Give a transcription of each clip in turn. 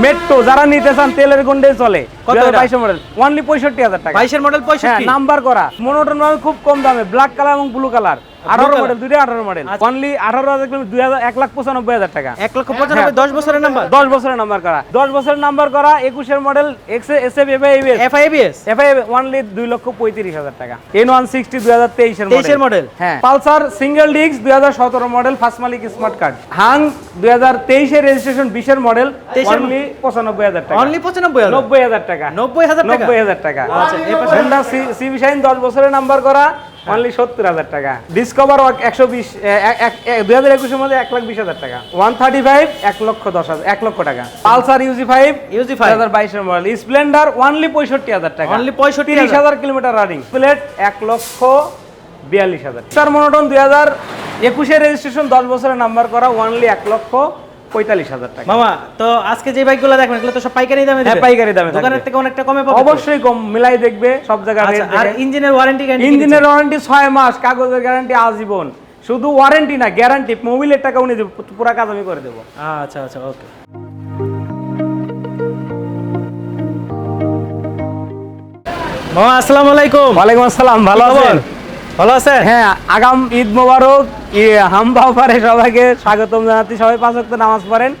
Metro যারা নিতে চান তেলের গন্ডে চলে। কত? বাইশের মডেল অনলি পঁয়ষট্টি হাজার টাকা। বাইশের মডেল হ্যাঁ পঁয়ষট্টি নাম্বার করা। মনোটন ভাবে খুব কম দামে ব্ল্যাক কালার এবং ব্লু কালার আঠারো colour? মডেল দুইটা আঠারো মডেল। অনলি আঠারো হাজার কিলো দুই হাজার এক লাখ পঁচানব্বই হাজার টাকা। এক লক্ষ পঁচানব্বই দশ বছরের নাম্বার দশ বছরের নাম্বার করা। দশ বছরের নাম্বার করা একুশের model X S F F F I ABS FI only দুই লক্ষ পঁয়ত্রিশ হাজার টাকা। এন ওয়ান সিক্সটি দুই হাজার তেইশের 23 এর model? হ্যাঁ। পালসার সিঙ্গেল ডিস্ক দুই হাজার সতেরো মডেল ফার্স্ট মালিক স্মার্ট কার্ড হাং দুই হাজার তেইশের রেজিস্ট্রেশন বিশের মডেল 23 এর অনলি পঁচানব্বই হাজার টাকা। অনলি পঁচানব্বই হাজার? নব্বই হাজার টাকা। নব্বই হাজার টাকা? নব্বই হাজার টাকা। আচ্ছা, এই পাশে? সিবি শাইন দশ বছরের নাম্বার করা। অনলি সত্তর হাজার টাকা। ডিসকভার একশো বিশ দুই হাজার একুশের মধ্যে এক লাখ বিশ হাজার টাকা। ওয়ান থার্টি ফাইভ এক লক্ষ দশ হাজার এক লক্ষ টাকা। Pulsar UG five UG five হাজার বাইশের মডেল স্প্লেন্ডার অনলি পঁয়ষট্টি হাজার টাকা। অনলি পঁয়ষট্টি তিরিশ হাজার কিলোমিটার রানিং প্লেট এক লক্ষ বিয়াল্লিশ হাজার। স্টার মনোটন দুই হাজার একুশের রেজিস্ট্রেশন দশ বছরের নাম্বার করা। অনলি এক লক্ষ পঁয়তাল্লিশ হাজার টাকা। মামা তো আজকে যে বাইকগুলো দেখবেন এগুলো তো সব পাইকারি দামে হ্যাঁ পাইকারি দামে দোকানের থেকে অনেকটা কমে পাবে অবশ্যই কম মিলাই দেখবে সব জায়গায় আচ্ছা, আর ইঞ্জিনের ওয়ারেন্টি ইঞ্জিনের ওয়ারেন্টি ছয় মাস কাগজের গ্যারান্টি আজীবন। শুধু ওয়ারেন্টি না গ্যারান্টি মোবিলের টাকা উনি পুরা কাজ আমি করে দেবো। আচ্ছা আচ্ছা ওকে মামা আসসালামু আলাইকুম। ওয়ালাইকুম আসসালাম ভালো আছেন? ভালো আছেন? হ্যাঁ আগাম ঈদ মোবারক ই হাম্বা সবাইকে স্বাগতম জানাচ্ছি। সবাই পাঁচ ওয়াক্ত নামাজ পড়েন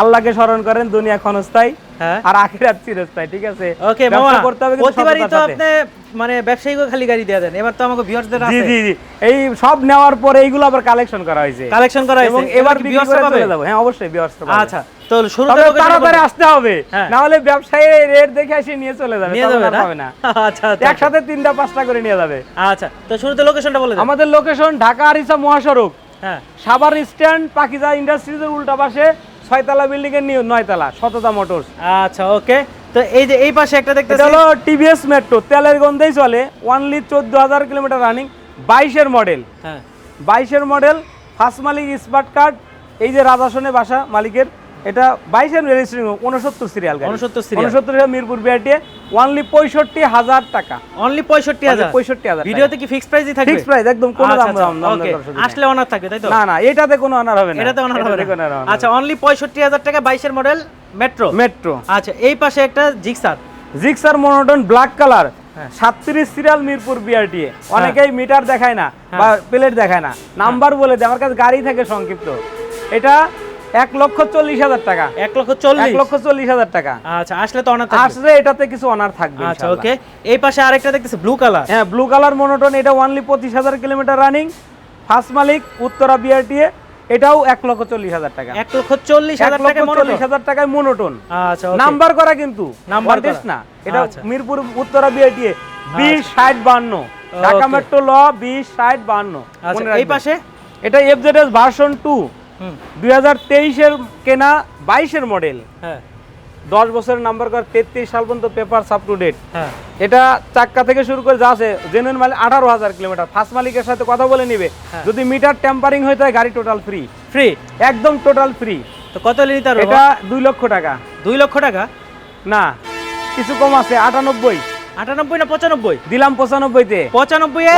আল্লাহকে স্মরণ করেন দুনিয়া ক্ষণস্থায়ী হ্যাঁ। আর আখিরাত চিরস্থায়ী ঠিক আছে? ওকে মামা করতে হবে প্রতিবারই তো আপনি মানে ব্যবসায়ীকে খালি গাড়ি দিয়ে দেন। এবার তো আমাকে ভিউয়ার্সদের আছে। জি জি। এই সব নেওয়ার পরে এইগুলো আবার কালেকশন করা হয়েছে। কালেকশন করা এবং এবার করে পাবে? হ্যাঁ অবশ্যই বিয়ার্স আচ্ছা। তো তাড়াতাড়ি আসতে হবে। হ্যাঁ। না হলে ব্যবসায়ী রেট দেখে এসে নিয়ে চলে যাবে নিয়ে যাবে না? না। আচ্ছা আচ্ছা একসাথে তিনটা পাঁচটা করে নিয়ে যাবে। আচ্ছা তো শুরুতে লোকেশনটা বলে আমাদের লোকেশন ঢাকা আরিসা মহাসড়ক। হ্যাঁ। সাভার স্ট্যান্ড পাকিজা ইন্ডাস্ট্রিজের উল্টা পাশে ছয়তলা বিল্ডিং এর নিউ নয়তলা শততা মোটরস আচ্ছা ওকে তো এই যে এই পাশে একটা দেখতে হলো টিভিএস মেট্রো তেলের গন্ধেই চলে। ওনলি চোদ্দ হাজার কিলোমিটার রানিং বাইশের মডেল হ্যাঁ। বাইশের মডেল ফার্স্ট মালিক স্মার্ট কার্ড এই যে রাজাসনে বাসা মালিকের। এটা বাইশের রেজিস্ট্রেশন উনসত্তর সিরিয়াল 69 serial। উনসত্তর মিরপুর বিআরটিএ ওনলি পঁয়ষট্টি হাজার টাকা। অনলি পঁয়ষট্টি হাজার? পঁয়ষট্টি হাজার ভিডিওতে কি ফিক্স প্রাইসই থাকবে? ফিক্স প্রাইস একদম কোনো আচ্ছা, দাম আচ্ছা, দাম। আসলে অনার থাকবে তাই তো? না না এটাতে কোনো অনার হবে না। এটাতে অনার হবে না। আচ্ছা অনলি পঁয়ষট্টি হাজার টাকা বাইশের মডেল মেট্রো মেট্রো আচ্ছা এই পাশে একটা Gixxer Gixxer monotone black colour হ্যাঁ। সাতত্রিশ সিরিয়াল মিরপুর বিআরটিএ অনেকেই মিটার দেখায় না বা প্লেট দেখায় না। নাম্বার বলে দেয় আমার কাছে গাড়ি থাকে সংক্ষিপ্ত। এটা এক লক্ষ চল্লিশ হাজার টাকা। এক লক্ষ এক চল্লিশ লক্ষ চল্লিশ হাজার টাকা। আচ্ছা আসলে তো অনার আসলে এটাতে কিছু অনার থাকবে আচ্ছা ওকে। এই পাশে আরেকটা দেখতেছি ব্লু কালার হ্যাঁ ব্লু কালার মনোটন এটা অনলি পঁচিশ হাজার কিলোমিটার রানিং ফার্স্ট মালিক উত্তরা বিআরটিএ এটাও এক লক্ষ চল্লিশ হাজার টাকা। এক লক্ষ চল্লিশ হাজার টাকা চল্লিশ হাজার টাকায় মনোটন আচ্ছা নাম্বার করা কিন্তু নাম্বার Contest না। এটা আচ্ছা। মিরপুর উত্তরা বিআইটিএ বিশ ষাট বান্ন। ঢাকা মেট্রো ল বিশ ষাট বান্ন। আচ্ছা এই পাশে? এটা এফজেডএস ভার্সন টু দুই হাজার তেইশের কেনা বাইশের মডেল। হ্যাঁ। দশ বছরের নাম্বার করা তেত্রিশ সাল পর্যন্ত পেপার আপ টু ডেট এটা চাক্কা থেকে শুরু করে যা আছে জেনুইন মালিক আঠারো হাজার কিলোমিটার। ফার্স্ট মালিকের সাথে কথা বলে নিবে। হ্যাঁ। যদি মিটার টেম্পারিং হয়ে যায় গাড়ি টোটাল ফ্রি ফ্রি একদম টোটাল ফ্রি তো কত লিটার এটা দুই লক্ষ টাকা। দুই লক্ষ টাকা? না কিছু কম আছে আটানব্বই। আটানব্বই না পঁচানব্বই? দিলাম পঁচানব্বই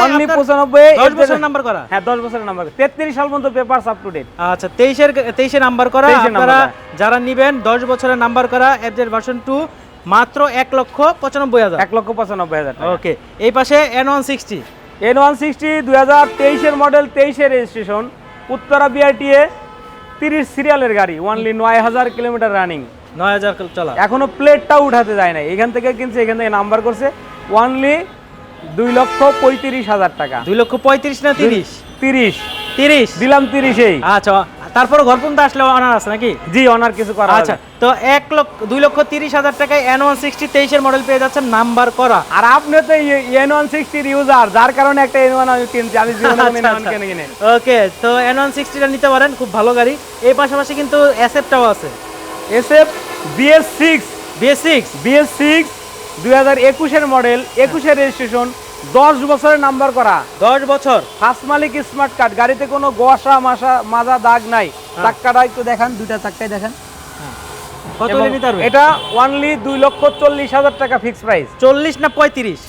অনলি পঁচানব্বই দশ বছর নাম্বার করা। হ্যাঁ দশ বছরের নাম্বার তেত্রিশ সাল পর্যন্ত পেপার আপ টু ডেট আচ্ছা তেইশের তেইশে নাম্বার করা। আপনারা যারা নিবেন দশ বছরের নাম্বার করা এফজেড ভার্সন টু মাত্র এক লক্ষ পঁচানব্বই হাজার। এক লক্ষ পঁচানব্বই হাজার ওকে এই পাশে N one sixty N one sixty দুই হাজার তেইশের মডেল তেইশের রেজিস্ট্রেশন উত্তরা বিআরটিএ তিরিশ সিরিয়ালের গাড়ি ওনলি নয় হাজার কিলোমিটার রানিং নয় হাজার চলা এখনও প্লেটটাও উঠাতে যায় না এখান থেকে কিনছে এখান থেকে নাম্বার করছে। ওনলি দুই লক্ষ পঁয়ত্রিশ হাজার টাকা। দুই লক্ষ পঁয়ত্রিশ না তিরিশ? তিরিশ। তিরিশ? দিলাম তিরিশেই আচ্ছা তারপর ঘর পর্যন্ত আসলে অনার আছে নাকি? জি অনার কিছু করা আচ্ছা তো এক লক্ষ দুই লক্ষ তিরিশ হাজার টাকায় এন ওয়ান সিক্সটি তেইশের মডেল পেয়ে যাচ্ছেন নাম্বার করা। আর আপনি তো এন ওয়ান সিক্সটির ইউজার যার কারণে একটা এন ওয়ান কিনছি। আমি জীবনে আচ্ছা, আচ্ছা। ওকে তো এন ওয়ান সিক্সটিটা নিতে পারেন খুব ভালো গাড়ি। এই পাশাপাশি কিন্তু অ্যাসেপটাও আছে। SF BS six BS six BS six দুই হাজার একুশের মডেল একুশের রেজিস্ট্রেশন দশ বছরের নাম্বার করা। দশ বছর। ফার্স্ট মালিক স্মার্ট কার্ড গাড়িতে কোনো গোয়াশা মাসা মাজা দাগ নাই। চাক্কাটা একটু দেখান দুইটা চাক্কাই দেখান। পারবে? এটা ওনলি দুই লক্ষ চল্লিশ হাজার টাকা ফিক্স প্রাইস চল্লিশ না পঁয়ত্রিশ?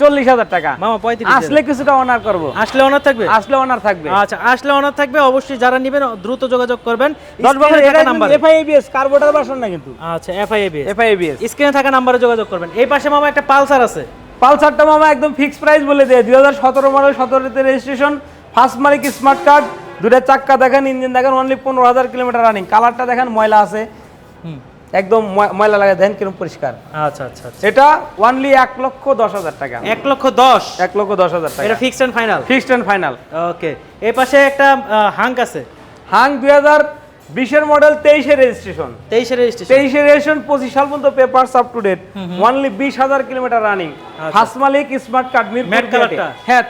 চল্লিশ হাজার টাকা। মামা পঁয়ত্রিশ আসলে কিছুটা অনার করব। আসলে অনার থাকবে? আসলে অনার থাকবে। আচ্ছা আসলে অনার থাকবে অবশ্যই যারা নেবেন দ্রুত যোগাযোগ করবেন। দশ বছর এফআইএবিএস কার্বোটার ভার্সন না কিন্তু? আচ্ছা এফআইএবিএস এফআইএবিএস স্ক্রিনে থাকা নাম্বারে যোগাযোগ করবেন। এই পাশে মামা একটা পালসার আছে। পালসারটা মামা একদম ফিক্স প্রাইস বলে দেয়। দুই হাজার সতেরো মডেল সতেরোতে রেজিস্ট্রেশন ফার্স্ট মালিক স্মার্ট কার্ড দুটা চাক্কা দেখেন ইঞ্জিন দেখেন অনলি পনেরো হাজার কিলোমিটার রানিং কালারটা দেখেন ময়লা আছে। হুম। একদম ময়লা লাগে দেখেন কীরকম পরিষ্কার। আচ্ছা আচ্ছা আচ্ছা। এটা ওনলি এক লক্ষ দশ হাজার টাকা। এক লক্ষ দশ? এক লক্ষ দশ হাজার টাকা। এটা fixed and final fixed and final okay এই পাশে একটা হাঙ্ক আছে। হাং দুই হাজার বিশের মডেল তেইশে রেজিস্ট্রেশন তেইশের রেজিস্ট্রেশন তেইশে রেজিস্ট্রেশন পঁচিশ সাল পর্যন্ত paper up to date only বিশ হাজার কিলোমিটার রানিং ফার্স্ট মালিক স্মার্ট কার্ড আচ্ছা। Matte color টা? হ্যাঁ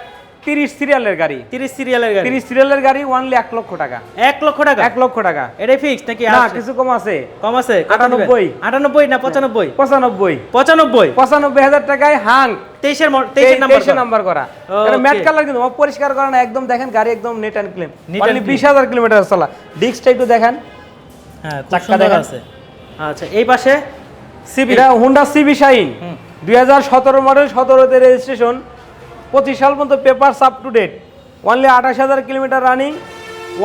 তিরিশ সিরিয়ালের গাড়ি। তিরিশ সিরিয়ালের গাড়ি? তিরিশ সিরিয়ালের গাড়ি ওনলি এক লক্ষ টাকা। এক লক্ষ টাকা? এক লক্ষ টাকা। এটাই ফিক্সড নাকি না কিছু কম আছে। কম আছে? 98 আটানব্বই। না পঁচানব্বই? পঁচানব্বই। পঁচানব্বই? পঁচানব্বই হাজার টাকায় হাং তেইশের তেইশের নাম্বার করা। ম্যাট কালার কিন্তু পরিষ্কার করা না একদম দেখেন গাড়ি একদম নেট অ্যান্ড ক্লিন। বিশ হাজার কিলোমিটার চলা। ডিস্কটা একটু দেখেন। হ্যাঁ চাক্কা সুন্দর আছে। আচ্ছা এই পাশে সিবি হুন্ডা সিবি শাইন। দুই হাজার সতেরো মডেল সতেরোতে রেজিস্ট্রেশন পঁচিশ সাল পর্যন্ত paper up to date only আঠাশ হাজার কিলোমিটার রানিং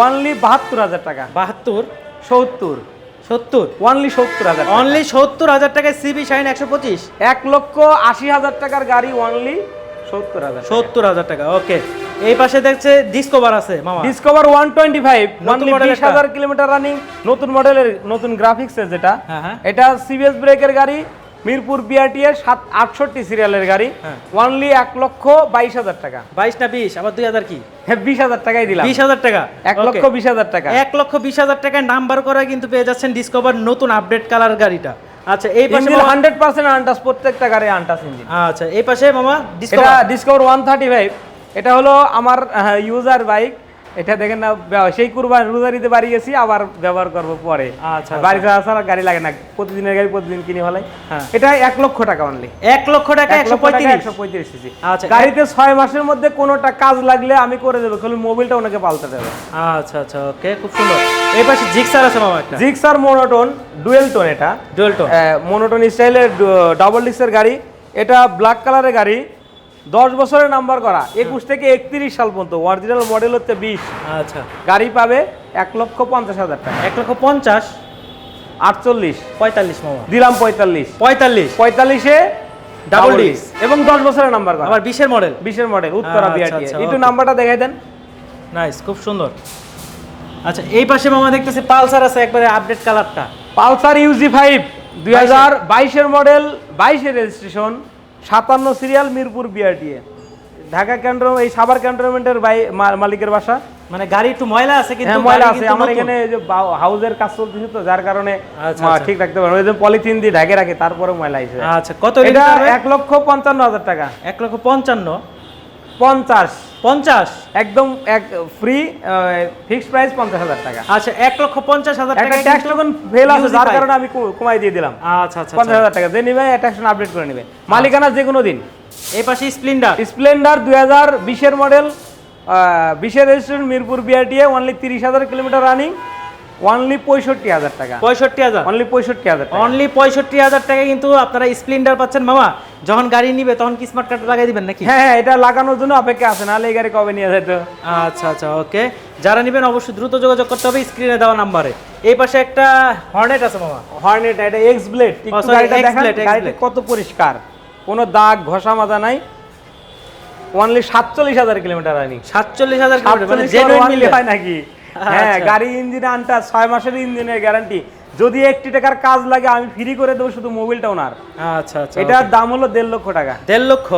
ওনলি বাহাত্তর হাজার টাকা। বাহাত্তর? সত্তর। সত্তর? ওনলি সত্তর হাজার। অনলি সত্তর হাজার টাকায় সিবি শাইন একশো পঁচিশ? এক লক্ষ আশি হাজার টাকার গাড়ি ওনলি সত্তর হাজার সত্তর হাজার টাকা ওকে এই পাশে দেখছে ডিসকভার আছে মামা। ডিসকভার ওয়ান টোয়েন্টি ফাইভ নতুন ওনলি বিশ হাজার কিলোমিটার রানিং নতুন মডেলের নতুন গ্রাফিক্সের যেটা। হ্যাঁ, হ্যাঁ। এটা সিবিএস ব্রেকের গাড়ি মিরপুর বিআরটি এর সাত আটষট্টি সিরিয়ালের গাড়ি। হ্যাঁ। ওনলি এক লক্ষ বাইশ হাজার টাকা। বাইশ না বিশ? আবার দুই হাজার কি? হ্যাঁ বিশ হাজার টাকাই দিলাম। বিশ হাজার টাকা? এক লক্ষ বিশ হাজার টাকা। এক লক্ষ বিশ হাজার টাকায় নাম্বার করা কিন্তু পেয়ে যাচ্ছেন ডিসকভার নতুন আপডেট কালার গাড়িটা। আচ্ছা এই পাশে ইঞ্জিন মামা- হান্ড্রেড পার্সেন্ট আনটাস প্রত্যেকটা গাড়ি আনটাস ইঞ্জিন আচ্ছা এই পাশে মামা Discover Discover one thirty five এটা হলো আমার ইউজার বাইক এটা দেখেন না সেই কুরবান রোজারিতে বাড়ি গেছি আবার ব্যবহার করব পরে। আচ্ছা, বাড়ি ছাড়া ছাড়া গাড়ি লাগে না প্রতিদিনের গাড়ি প্রতিদিন কিনে ফেলাই। হ্যাঁ। এটা এক লক্ষ টাকা অনলি এক লক্ষ টাকা একশো পঁয়ত্রিশ। একশো পঁয়ত্রিশ সিসি আচ্ছা, গাড়িতে ছয় মাসের মধ্যে কোনোটা কাজ লাগলে আমি করে দেবো খালি মোবিলটা ওনাকে পাল্টে দেবো। আচ্ছা আচ্ছা ওকে খুব সুন্দর। এই পাশে জিক্সার আছে মামা একটা। জিক্সার মোনোটোন ডুয়েল টোন এটা। ডুয়েলটো মোনোটোন স্টাইলের ডাবল ডিস্কের গাড়ি। এটা ব্ল্যাক কালারের গাড়ি। দশ বছরের নাম্বার করা একুশ থেকে একত্রিশ সাল পর্যন্ত অরিজিনাল মডেল হচ্ছে বিশ। আচ্ছা। গাড়ি পাবে এক লক্ষ পঞ্চাশ হাজার টাকা। এক লক্ষ পঞ্চাশ? আটচল্লিশ। পঁয়তাল্লিশ মামা। দিলাম পঁয়তাল্লিশ। পঁয়তাল্লিশ। পঁয়তাল্লিশে ডাবল disc। এবং দশ বছরের নাম্বার করা। আবার বিশের মডেল বিশের মডেল উত্তরা আচ্ছা, বিআরটি আচ্ছা, একটু নাম্বারটা দেখাই দেন। নাইস খুব সুন্দর। আচ্ছা এই পাশে মামা দেখতেছি পালসার আছে একবারে আপডেট কালারটা পালসার ইউজি ফাইভ দুই হাজার বাইশের মডেল বাইশের রেজিস্ট্রেশন সাতান্ন সিরিয়াল মিরপুর বিআরটিএ ঢাকা ক্যান্টন এই সাভার ক্যান্টনমেন্টের বাই- মালিকের বাসা। মানে গাড়ি একটু ময়লা আছে কিন্তু হ্যাঁ ময়লা আছে। আমার এখানে যে হাউজের কাজ চলতেছে তো যার কারণে আচ্ছা, আচ্ছা। ঠিক রাখতে পারব ওই যে পলিথিন দিয়ে ঢাকে রাখে তারপরে ময়লা আছে আচ্ছা কত এটা এক লক্ষ পঞ্চান্ন হাজার টাকা। এক লক্ষ পঞ্চান্ন। পঞ্চাশ। পঞ্চাশ। একদম এক ফ্রি ফিক্সড প্রাইস পঞ্চাশ হাজার টাকা। আচ্ছা এক লক্ষ পঞ্চাশ হাজার টাকা ট্যাক্স যখন ফেল আছে যার কারণে আমি কমাই দিয়ে দিলাম। আচ্ছা আচ্ছা পঞ্চাশ আচ্ছা। হাজার টাকা। যে নিবে আপডেট করে নেবে। মালিকানা যে কোনো দিন। এই পাশে স্প্লেন্ডার স্প্লেন্ডার দুই হাজার বিশের মডেল বিশের রেজিস্ট্রেশন মিরপুর বিআরটিএ অনলি তিরিশ হাজার কিলোমিটার রানিং অনলি পঁয়ষট্টি হাজার টাকা। পঁয়ষট্টি হাজার? অনলি পঁয়ষট্টি হাজার অনলি পঁয়ষট্টি হাজার টাকা কিন্তু আপনারা স্প্লেন্ডার পাচ্ছেন। মামা যখন গাড়ি নিবে তখন কি স্মার্ট কার্ড লাগাই দিবেন নাকি? হ্যাঁ হ্যাঁ এটা লাগানোর জন্য অপেক্ষা আছে নাহলে এই গাড়ি কবে নিয়ে যেত আচ্ছা আচ্ছা ওকে। যারা নেবেন অবশ্যই দ্রুত যোগাযোগ করতে হবে স্ক্রিনে দেওয়া নাম্বারে। এই পাশে একটা হর্নেট আছে মামা। হর্নেট এটা এক্স ব্লেড Oh, গাড়িটা। কত পরিষ্কার। কোনো দাগ ঘষা মাজা নাই। অনলি সাতচল্লিশ হাজার কিলোমিটার রানিং। সাতচল্লিশ হাজার মানে জেনুইন মিলে হয় নাকি? হ্যাঁ আচ্ছা। গাড়ি ইঞ্জিন আনটা ছয় মাসের ইঞ্জিনের গ্যারান্টি যদি একটি টাকার কাজ লাগে আমি ফ্রি করে দেবো শুধু মোবিলটা ওনার। আচ্ছা আচ্ছা এটার দাম হলো দেড় লক্ষ টাকা। দেড় লক্ষ?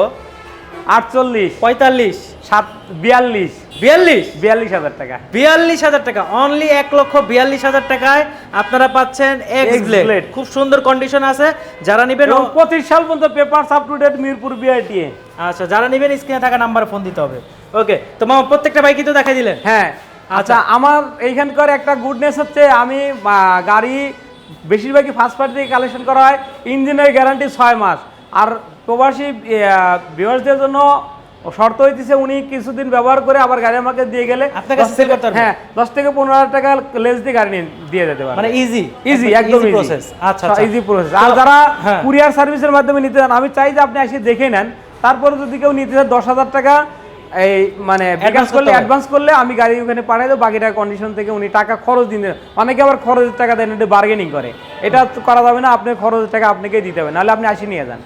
আটচল্লিশ। পঁয়তাল্লিশ। সাত বিয়াল্লিশ। বিয়াল্লিশ? বিয়াল্লিশ হাজার টাকা। বিয়াল্লিশ হাজার টাকা। অনলি এক লক্ষ বিয়াল্লিশ হাজার টাকায় আপনারা পাচ্ছেন এক্স X-Blade। খুব সুন্দর কন্ডিশন আছে। যারা নেবেন পঁচিশ সাল পর্যন্ত paper up to date Mirpur BRTA আচ্ছা যারা নেবেন স্ক্রিনে থাকা নাম্বারে ফোন দিতে হবে। ওকে তো মামা প্রত্যেকটা বাইকই তো দেখাই দিলেন। হ্যাঁ। আচ্ছা আমার এইখানকার একটা গুডনেস হচ্ছে আমি গাড়ি বেশিরভাগই ফার্স্ট পার্টি থেকে কালেকশন করা হয় ইঞ্জিনের গ্যারান্টি ছয় মাস। আর প্রবাসী ভিউয়ার্সদের জন্য শর্ত হইতেছে উনি কিছুদিন ব্যবহার করে আবার গাড়ি আমাকে দিয়ে গেলে? হ্যাঁ দশ থেকে পনেরো হাজার টাকা লেস দিয়ে গাড়ি দিয়ে যেতে পারে মানে ইজি ইজি একদম প্রসেস আচ্ছা আচ্ছা। ইজি প্রসেস আর যারা হ্যাঁ। কুরিয়ার সার্ভিসের মাধ্যমে নিতে চান আমি চাই যে আপনি এসে দেখে নেন। তারপরে যদি কেউ নিতে চান দশ হাজার টাকা এই মানে বিকাশ করলে অ্যাডভান্স করলে আমি গাড়ি ওখানে পাঠিয়ে দেবো বাকিটা কন্ডিশন থেকে উনি টাকা খরচ দিন। অনেকে আবার খরচের টাকা দেন এটা বার্গেনিং করে। এটা করা যাবে না আপনি খরচের টাকা আপনাকেই দিতে হবে নাহলে আপনি আসি নিয়ে যান।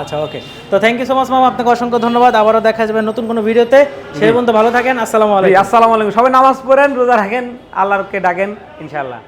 আচ্ছা ওকে তো থ্যাংক ইউ সো মাচ মামা আপনাকে অসংখ্য ধন্যবাদ। আবারও দেখা যাবে নতুন কোনো ভিডিওতে। সেই পর্যন্ত ভালো থাকেন আসসালামু আলাইকুম। আসসালামু আলাইকুম। সবাই নামাজ পড়েন রোজা রাখেন আল্লাহকে ডাকেন ইনশাআল্লাহ।